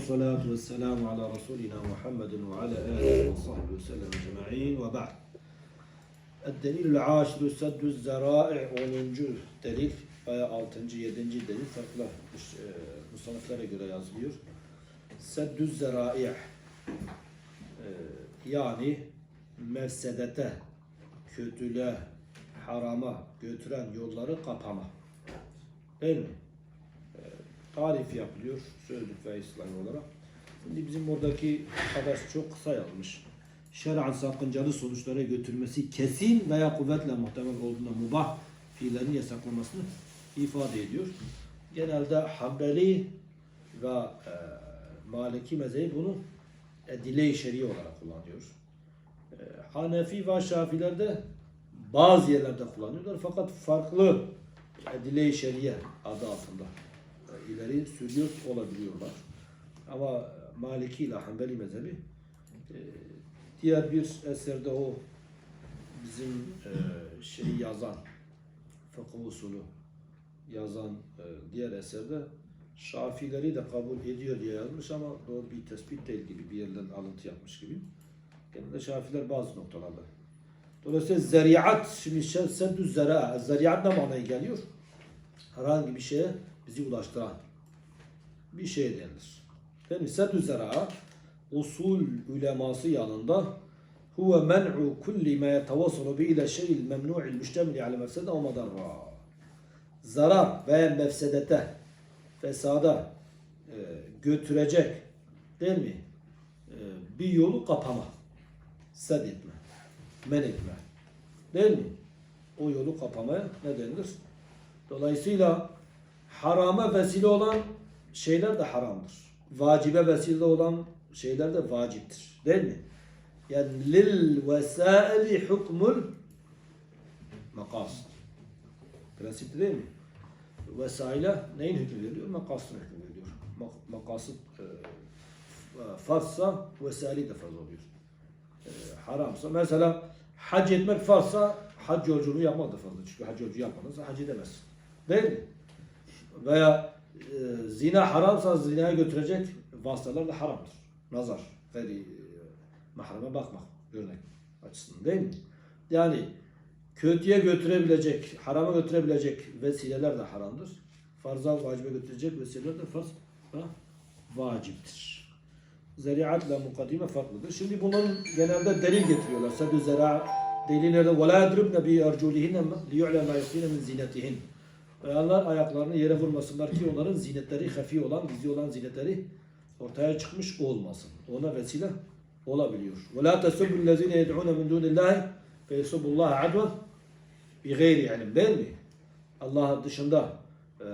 salatu ve selamu ala Resulina Muhammedin ve ala alihi ve sahbihi ve sellem ecma'in ve ba'd. Delilül aşirü seddü zerâ'i 10. delil veya 6. 7. delil farklı e, musanıflara göre yazılıyor. Seddü zerâ'i e, yani mevsedete, kötüle, harama götüren yolları kapama. Değil mi? E, tarif yapılıyor sözlük ve İslami olarak. Şimdi bizim oradaki arkadaş çok kısa yazmış. Şer'an sakıncalı sonuçlara götürmesi kesin veya kuvvetle muhtemel olduğunda mubah fiillerin yasaklamasını ifade ediyor. Genelde Hanbeli ve e, Maliki mezhebi bunu edile-i şer'i olarak kullanıyor. E, Hanefi ve Şafiler de bazı yerlerde kullanıyorlar fakat farklı edile-i şer'iye adı altında e, ileri sürüyor olabiliyorlar. Ama Maliki ile Hanbeli mezhebi e, diğer bir eserde o bizim e, şeyi yazan fıkıh usulü yazan e, diğer eserde Şafileri de kabul ediyor diye yazmış ama doğru bir tespit değil gibi bir yerden alıntı yapmış gibi. Genelde Şafiler bazı noktalarda. Dolayısıyla zeriat, şimdi seddü zera, zeriat ne manaya geliyor? Herhangi bir şeye bizi ulaştıran bir şey denilir. Mi? Seddü zera, usul uleması yanında huve men'u kulli ma yetevassalu bi ile şey'il memnu'il müştemili ala mefsede o madarra. Zarar ve mefsedete, fesada e, götürecek değil mi? E, bir yolu kapama. Sed etme. Men etme. Değil mi? O yolu kapamaya ne denilir? Dolayısıyla harama vesile olan şeyler de haramdır. Vacibe vesile olan şeyler de vaciptir. Değil mi? Yani lil vesaili hukmul makasid. Prensip değil mi? Vesaile neyin hükmü veriyor? Makasın hükmü veriyor. Mak- Makasıt e, farzsa vesaili de farz oluyor. E, haramsa mesela hac etmek farzsa hac yolculuğu yapmak da farzdır. Çünkü hac yolculuğu yapmadınsa hac edemezsin. Değil mi? Veya e, zina haramsa zinaya götürecek vasıtalar da haramdır. Nazar, gayri e, mahreme bakmak, örnek açısından değil mi? Yani kötüye götürebilecek, harama götürebilecek vesileler de haramdır. Farza vacibe götürecek vesileler de farz ve vaciptir. Zeriatla mukaddime farklıdır. Şimdi bunların genelde delil getiriyorlar. Sedü zera delillerde وَلَا يَدْرِبْنَ بِاَرْجُولِهِنَّ لِيُعْلَمَ مَا يُخْفِينَ مِنْ زِينَتِهِنَّ Bayanlar ayaklarını yere vurmasınlar ki onların zinetleri, hafi olan, gizli olan zinetleri ortaya çıkmış olmasın. Ona vesile olabiliyor. وَلَا تَسُبُّ الَّذِينَ يَدْعُونَ مِنْ دُونِ اللّٰهِ فَيَسُبُّ اللّٰهَ عَدْوًا بِغَيْرِ ilim değil mi? Allah dışında e,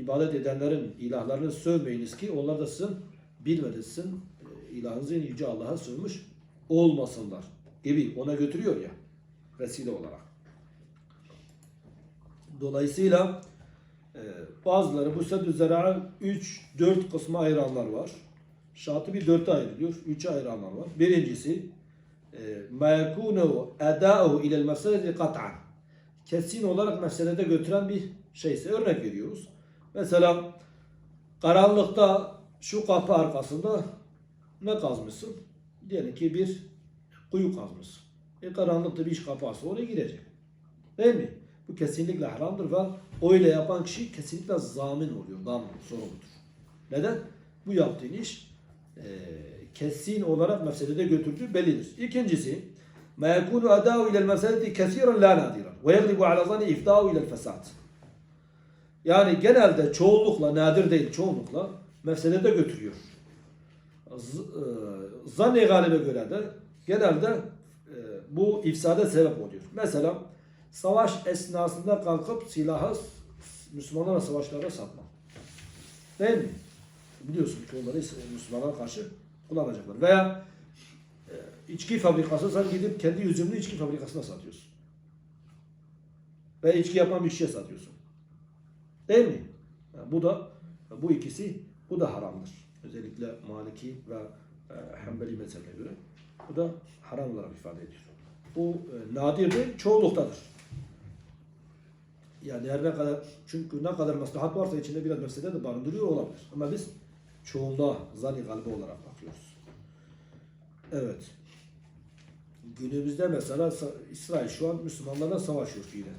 ibadet edenlerin ilahlarını sövmeyiniz ki onlar da sizin bilmediğiniz e, ilahınızın yüce Allah'a sövmüş olmasınlar gibi ona götürüyor ya vesile olarak. Dolayısıyla e, bazıları bu seddü zera 3-4 kısma ayıranlar var. Şatibi 4'e ayrılıyor. 3'e ayıranlar var. Birincisi ma yekunu eda'uhu ilel mefsedeti kat'an. Kesin olarak mefsedete götüren bir şeyse örnek veriyoruz. Mesela karanlıkta şu kapı arkasında ne kazmışsın? Diyelim ki bir kuyu kazmışsın. E karanlıkta bir iş kapı oraya girecek. Değil mi? Bu kesinlikle haramdır ve öyle yapan kişi kesinlikle zamin oluyor. Dam sorumludur. Neden? Bu yaptığın iş e, kesin olarak mefsedede götürdüğü bellidir. İkincisi ada'u ilel mefsedeti kesiren la nadiran ve yeglibu ala zanni ifda'u ilel fesat. Yani genelde çoğunlukla, nadir değil çoğunlukla mefsedede götürüyor. Z, e, galibe göre de genelde e, bu ifsade sebep oluyor. Mesela savaş esnasında kalkıp silahı Müslümanlara savaşlarda satma. Değil mi? Biliyorsun ki onları Müslümanlara karşı kullanacaklar. Veya e, içki fabrikası sen gidip kendi üzümlü içki fabrikasına satıyorsun. Ve içki yapan bir kişiye satıyorsun. Değil mi? Yani bu da bu ikisi bu da haramdır. Özellikle Maliki ve e, Hanbeli mezhebine göre. Bu da haram olarak ifade ediyor. Bu e, nadir değil, çoğunluktadır. Yani her ne kadar çünkü ne kadar maslahat varsa içinde biraz mesele de barındırıyor olabilir. Ama biz çoğunluğa zani galibi olarak bakıyoruz. Evet. Günümüzde mesela İsrail şu an Müslümanlarla savaşıyor fiilen.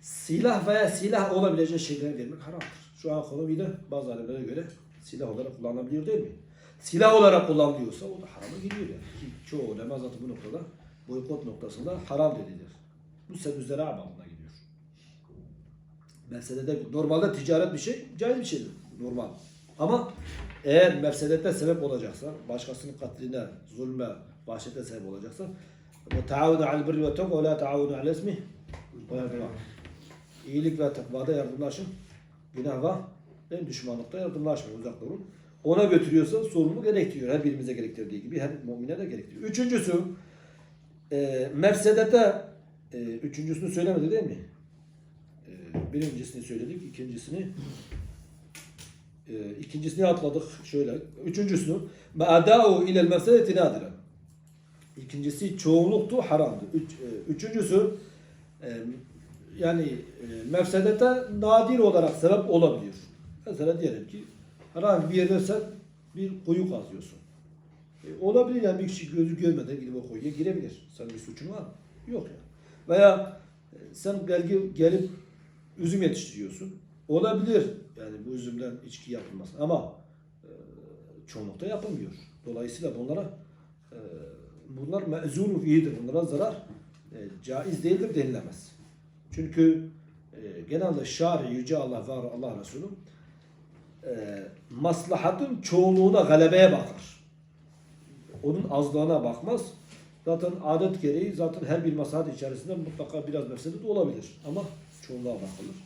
Silah veya silah olabilecek şeyleri vermek haramdır. Şu an ekonomide bazı alimlere göre silah olarak kullanılabiliyor değil mi? Silah olarak kullanılıyorsa o da harama giriyor yani. Ki çoğu ulema zaten bu noktada boykot noktasında haram dediler. Bu sebüzlere bağlamına gidiyor. Mefsedede normalde ticaret bir şey, caiz bir şeydir. Normal. Ama eğer mefsedete sebep olacaksa, başkasının katline, zulme, vahşete sebep olacaksa ve taavunu al birri ve takva ve la taavunu al ismi. İyilik ve takvada yardımlaşın. Günah ve en düşmanlıkta yardımlaşmayın, uzak durun. Ona götürüyorsa sorumluluk gerektiriyor. Her birimize gerektirdiği gibi her mümine de gerektiriyor. Üçüncüsü e, mefsedete e, üçüncüsünü söylemedi değil mi? Birincisini söyledik, ikincisini e, ikincisini atladık şöyle. Üçüncüsünü ma'da'u ilel mefsedeti nadiren. İkincisi çoğunluktu, haramdı. Üç, e, üçüncüsü e, yani e, mefsedete nadir olarak sebep olabiliyor. Mesela diyelim ki herhangi bir yerde sen bir kuyu kazıyorsun. E, olabilir yani bir kişi gözü görmeden gidip o kuyuya girebilir. Senin bir suçun var mı? Yok ya. Veya e, sen gelip, gelip üzüm yetiştiriyorsun. Olabilir yani bu üzümden içki yapılmaz ama e, çoğunlukta yapılmıyor. Dolayısıyla bunlara e, bunlar mezunu fiidir. Bunlara zarar e, caiz değildir denilemez. Çünkü e, genelde şari yüce Allah ve Allah Resulü e, maslahatın çoğunluğuna galebeye bakar. Onun azlığına bakmaz. Zaten adet gereği zaten her bir maslahat içerisinde mutlaka biraz mefsedet olabilir. Ama çoğunluğa bakılır.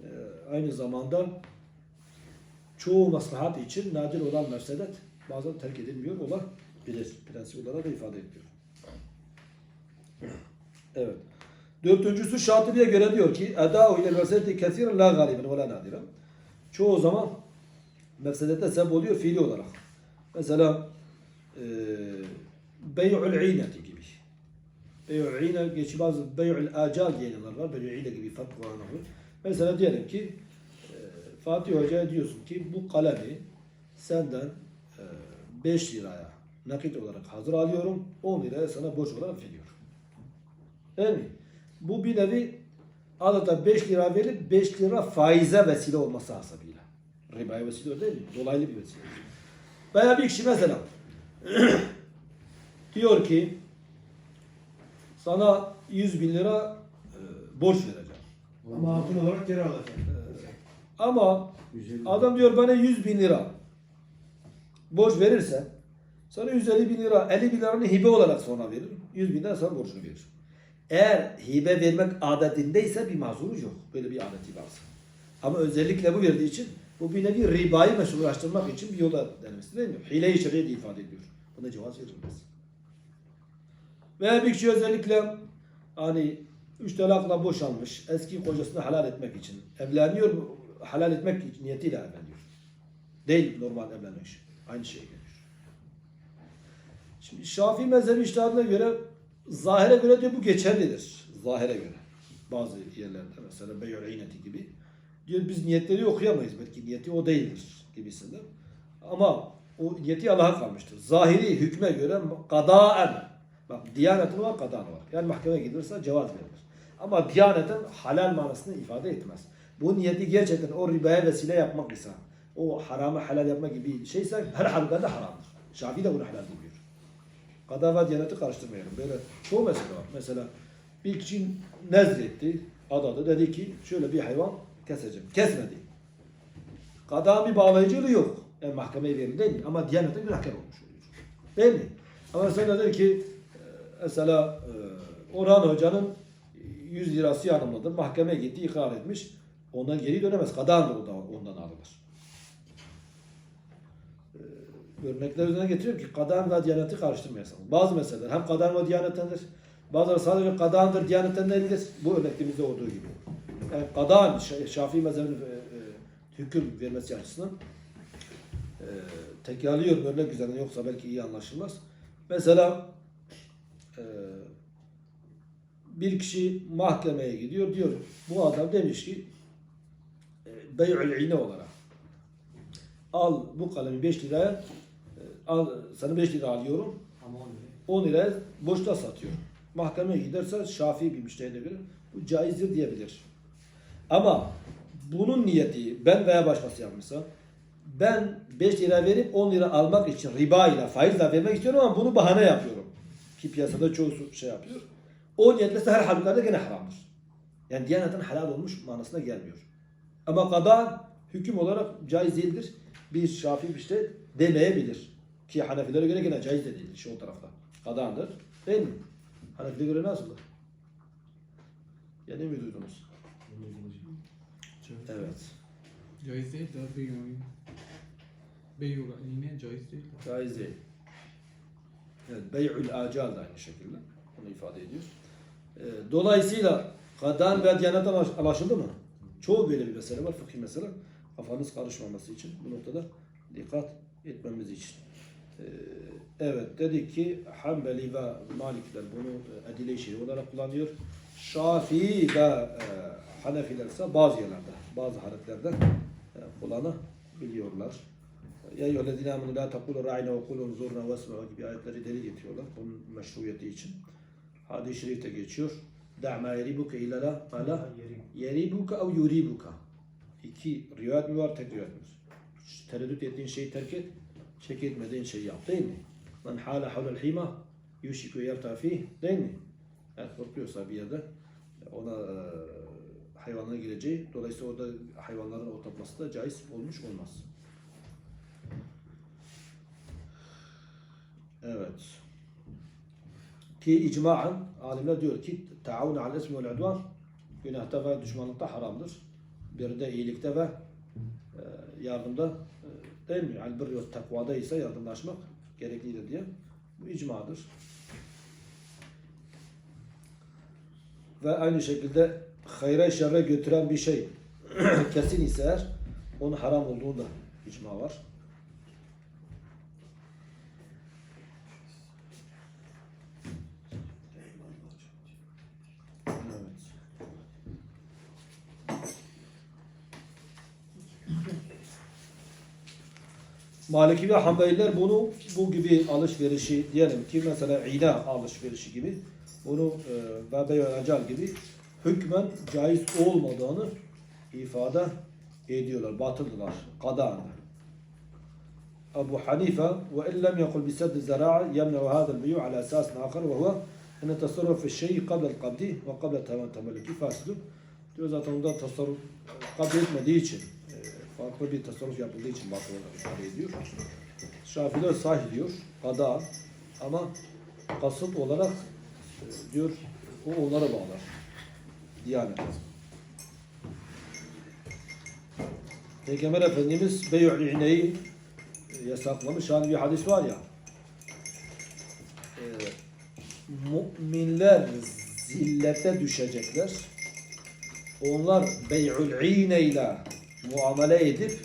E, aynı zamanda çoğu maslahat için nadir olan mefsedet bazen terk edilmiyor olabilir. Prensip olarak da ifade ediyor. Evet. Dördüncüsü Şatibi'ye göre diyor ki Eda'u ile mefsedeti kesiren la galiben ve la nadiren. Çoğu zaman mefsedete sebep oluyor fiili olarak. Mesela e, bey'ul iğneti iğne, geçi bazı bey'ul acal diyenler var. Bey'ul iğne gibi fark var. Mesela diyelim ki e, Fatih Hoca'ya diyorsun ki bu kalemi senden 5 liraya nakit olarak hazır alıyorum. 10 liraya sana borç olarak veriyorum. Değil mi? Bu bir nevi adeta 5 lira verip 5 lira faize vesile olması hasabıyla. Ribaya vesile değil mi? Dolaylı bir vesile. Veya bir kişi mesela diyor ki sana 100 bin lira e, borç vereceğim. Ama altın olarak geri alacak. Ama 150. adam diyor bana 100 bin lira borç verirse sana 150 bin lira 50 bin liranı hibe olarak sonra veririm. 100 bin lira sana borcunu verir. Eğer hibe vermek adetindeyse bir mazuru yok. Böyle bir adeti varsa. Ama özellikle bu verdiği için bu bir nevi ribayı meşrulaştırmak için bir yola denmesi değil mi? Hile-i şer'iye de ifade ediyor. Buna cevaz verilmez. Veya bir kişi özellikle hani üç talakla boşanmış, eski kocasını halal etmek için evleniyor, halal etmek niyetiyle evleniyor. Değil normal evlenmek için. Aynı şeye geliyor. Şimdi Şafii mezhebi iştihadına göre zahire göre diyor bu geçerlidir. Zahire göre. Bazı yerlerde mesela Beyül İyneti gibi. Diyor biz niyetleri okuyamayız. Belki niyeti o değildir gibisinden. Ama o niyeti Allah'a kalmıştır. Zahiri hükme göre kadaen. Bak diyanetin var kadan var. Yani mahkemeye gidilirse cevaz verilir. Ama diyanetin halal manasını ifade etmez. Bu niyeti gerçekten o ribaya vesile yapmak ise o haramı halal yapmak gibi şeyse her halükarda haramdır. Şafii de bunu helal demiyor. Kada ve diyaneti karıştırmayalım. Böyle çoğu mesele var. Mesela bir kişi nezretti, adadı. Dedi ki şöyle bir hayvan keseceğim. Kesmedi. Kada bir bağlayıcılığı yok. Yani mahkemeye verildi değil mi? Ama diyanete günahkar olmuş oluyor. Değil mi? Ama sen de dedi ki e, mesela e, Orhan Hoca'nın 100 lirası yanımdadır. Mahkemeye gitti, ikrar etmiş. Ondan geri dönemez. Kadan da ondan, alınır. örnekler üzerine getiriyorum ki kadan ve diyaneti karıştırmayasın. Bazı meseleler hem kadan ve diyanettendir. Bazıları sadece kadandır, diyanetten değildir. Bu örneklerimizde olduğu gibi. Yani kadan, Şafii mezhebinin e, e, hüküm vermesi açısından e, tekrarlıyorum örnek üzerine yoksa belki iyi anlaşılmaz. Mesela e, bir kişi mahkemeye gidiyor diyor bu adam demiş ki e, bey'ül ine olarak al bu kalemi 5 liraya e, al sana 5 lira alıyorum. Ama olmuyor. 10 liraya boşta satıyor. Mahkemeye giderse Şafii bir müşterine göre bu caizdir diyebilir. Ama bunun niyeti ben veya başkası yapmışsa ben 5 lira verip 10 lira almak için riba ile faizle vermek istiyorum ama bunu bahane yapıyorum. Ki piyasada çoğu şey yapıyor. O niyetlese her halükarda gene haramdır. Yani diyaneten helal olmuş manasına gelmiyor. Ama kada hüküm olarak caiz değildir. Bir şafi işte demeyebilir. Ki Hanefilere göre gene caiz de değildir şu o tarafta. Kadandır. Değil mi? Hanefilere göre nasıldır? Yani mi duydunuz? Evet. Caiz değil de beyu beyu yine caiz değil. Caiz değil. Evet, bey'ül acal da aynı şekilde. Bunu ifade ediyor. Ee, dolayısıyla kadan ve diyanetten anlaş- anlaşıldı mı? Çoğu böyle bir mesele var, fıkhi mesele. Kafanız karışmaması için bu noktada dikkat etmemiz için. Ee, evet dedik ki Hanbeli ve Malikler bunu e, edile-i şer'i olarak kullanıyor. Şafii ve e, Hanefiler ise bazı yerlerde, bazı haletlerde e, kullanabiliyorlar. Ya eyyühellezine amenu la tekulu ra'ina ve kulun zurna ve gibi ayetleri delil getiriyorlar bunun meşruiyeti için. Hadis-i şerifte geçiyor. Da ma yeribuke illa la ma la yeribuka ev yuribuka. İki rivayet mi var, tek rivayet mi var? Tereddüt ettiğin şeyi terk et, çek etmediğin şeyi yap değil mi? Men hâle havlel hîmâ yuşiku yerta fîh değil mi? Yani korkuyorsa bir yerde ona e, hayvanlara gireceği, dolayısıyla orada hayvanların otlatması da caiz olmuş olmaz. Evet. Ki icmaen alimler diyor ki taavun al ismi vel udvan günahta ve düşmanlıkta haramdır. Bir de iyilikte ve e, yardımda e, değil mi? Yani bir takvada ise yardımlaşmak gereklidir diye. Bu icmadır. Ve aynı şekilde hayra şerre götüren bir şey kesin ise onun haram olduğunda icma var. Evet. Maliki ve Hanbeliler bunu bu gibi alışverişi diyelim ki mesela ina alışverişi gibi bunu e, ve beyanacak gibi hükmen caiz olmadığını ifade ediyorlar. Batıldılar. Kadağın. Ebu Hanife ve illem yekul biseddi zera'a yemne'u hadel biyu ala esasin akar ve huve ene tasarruf fi şeyi kablel kabdi ve kablel temel temeliki fasidu. Diyor zaten onda tasarruf kabul etmediği için farklı bir tasarruf yapıldığı için olarak ifade ediyor. Şafiler sahih diyor, kada ama kasıt olarak e, diyor o onlara bağlar. Diyanet. Peygamber Efendimiz bey'ül iğneyi e, yasaklamış. Hani bir hadis var ya e, müminler zillete düşecekler. Onlar bey'ül iğne muamele edip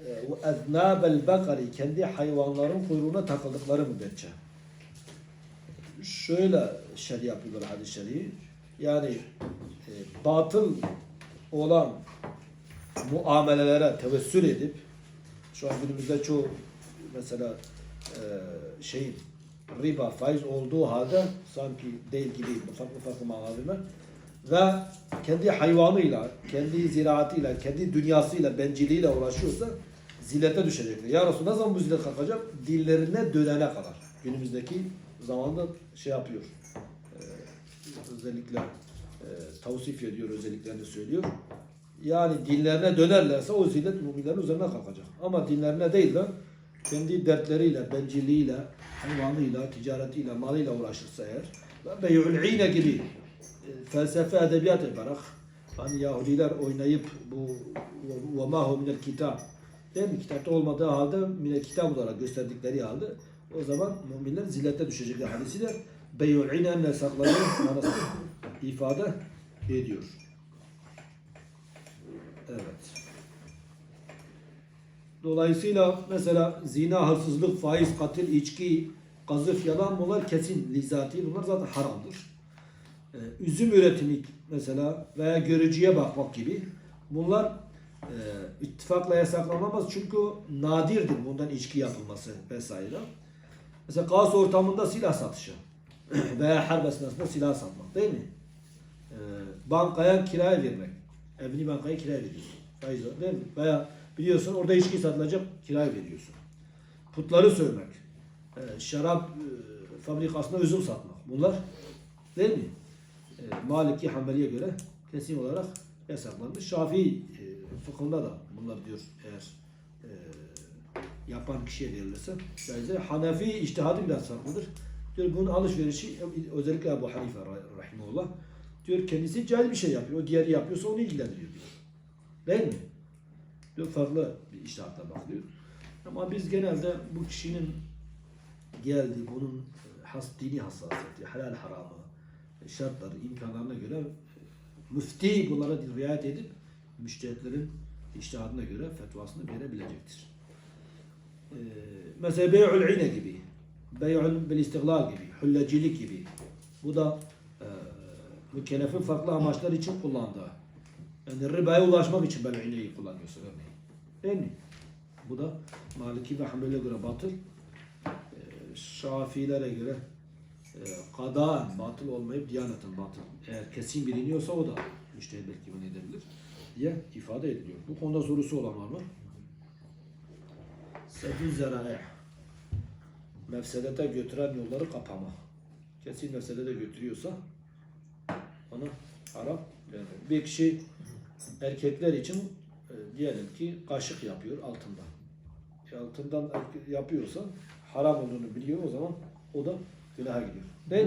e, ve eznâbel bakari kendi hayvanların kuyruğuna takıldıkları müddetçe. Şöyle şerh yapıyorlar hadis-i. Yani e, batıl olan muamelelere tevessül edip şu an günümüzde çoğu mesela e, şey riba faiz olduğu halde sanki değil gibi farklı farklı manalarına ve kendi hayvanıyla, kendi ziraatıyla, kendi dünyasıyla, benciliğiyle uğraşıyorsa zillete düşecekler. Ya Resulallah ne zaman bu zillet kalkacak? Dillerine dönene kadar. Günümüzdeki zamanda şey yapıyor. Ee, özellikle e, tavsif ediyor, özelliklerini söylüyor. Yani dinlerine dönerlerse o zillet müminlerin üzerine kalkacak. Ama dinlerine değil de kendi dertleriyle, bencilliğiyle, hayvanıyla, ticaretiyle, malıyla uğraşırsa eğer ve bey'ül ine gibi felsefe, edebiyat yaparak hani Yahudiler oynayıp bu ve ma hu minel kitap değil mi? Kitapta olmadığı halde minel kitap olarak gösterdikleri halde o zaman müminler zillete düşecekler hadisiyle bey'ül ine emne sakları manasını ifade ediyor. Evet. Dolayısıyla mesela zina, hırsızlık, faiz, katil, içki, kazıf, yalan bunlar kesin lizati. Bunlar zaten haramdır. Ee, üzüm üretimi mesela veya görücüye bakmak gibi bunlar e, ittifakla yasaklanamaz çünkü nadirdir bundan içki yapılması vesaire. Mesela gaz ortamında silah satışı veya harp esnasında silah satmak değil mi? E, bankaya kiraya vermek. Evini bankaya kiraya veriyorsun. Faiz değil mi? Veya biliyorsun orada içki satılacak kiraya veriyorsun. Putları sövmek. E, şarap e, fabrikasında üzüm satmak. Bunlar değil mi? E, Maliki Hanbeli'ye göre kesin olarak yasaklanmış. Şafii e, fıkhında da bunlar diyor eğer e, yapan kişiye verilirse. Yani Hanefi iştihadi biraz farklıdır. Diyor bunun alışverişi özellikle Ebu Hanife rah- rahimullah diyor kendisi cahil bir şey yapıyor. O diğeri yapıyorsa onu ilgilendiriyor diyor. Değil mi? Diyor farklı bir iştihatla bakıyor. Ama biz genelde bu kişinin geldi bunun has, dini hassasiyeti, helal haramı, şartları, imkanlarına göre müfti bunlara riayet edip müştehitlerin iştihadına göre fetvasını verebilecektir. Ee, mesela bey'ül ine gibi, bey'ül bil istiglal gibi, hüllecilik gibi. Bu da e, mükellefin farklı amaçlar için kullandığı. Yani ribaya ulaşmak için bey'ül ineyi kullanıyorsun örneğin. Değil mi? Bu da Maliki ve Hanbeli'ye göre batıl. Ee, Şafilere göre e, kadaen batıl olmayıp diyaneten batıl. Eğer kesin biliniyorsa o da müştehit belki edebilir diye ifade ediliyor. Bu konuda sorusu olan var mı? Sedü zerae. Mefsedete götüren yolları kapama. Kesin mefsedete götürüyorsa ona haram denir. Bir kişi erkekler için e, diyelim ki kaşık yapıyor altından. E, altından yapıyorsa haram olduğunu biliyor o zaman o da günaha gidiyor. Değil